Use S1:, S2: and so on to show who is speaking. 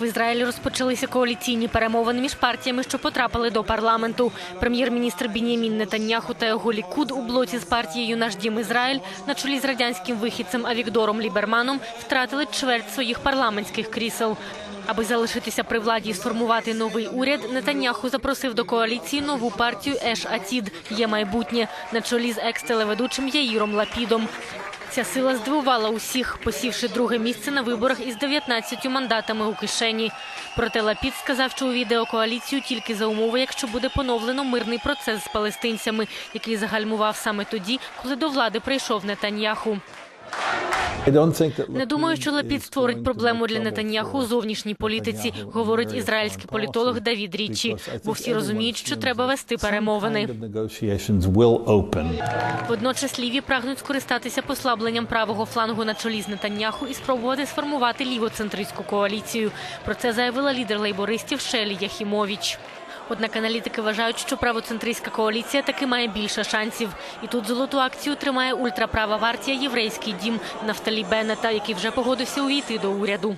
S1: В Ізраїлі розпочалися коаліційні перемовини між партіями, що потрапили до парламенту. Прем'єр-міністр Бін'ямін Нетаньяху та його лікуд у блоці з партією Наш дім Ізраїль на чолі з радянським вихідцем Авікдором Ліберманом втратили чверть своїх парламентських крісел. Аби залишитися при владі і сформувати новий уряд, Нетаньяху запросив до коаліції нову партію Еш Атід є майбутнє на чолі з екс-телеведучим Яїром Лапідом. Ця сила здивувала усіх, посівши друге місце на виборах із 19 мандатами у кишені. Проте Лапід сказав, що увійде коаліцію тільки за умови, якщо буде поновлено мирний процес з палестинцями, який загальмував саме тоді, коли до влади прийшов Нетаньяху. Не думаю, що Лапід створить проблему для Нетаньяху у зовнішній політиці, говорить ізраїльський політолог Давід Річі. Бо всі розуміють, що треба вести перемовини. Водночас ліві прагнуть скористатися послабленням правого флангу на чолі з Нетаньяху і спробувати сформувати лівоцентристську коаліцію. Про це заявила лідер лейбористів Шелі Яхімович. Однак аналітики вважають, що правоцентристська коаліція таки має більше шансів. І тут золоту акцію тримає ультраправа партія Єврейський дім Нафталі Беннета, який вже погодився увійти до уряду.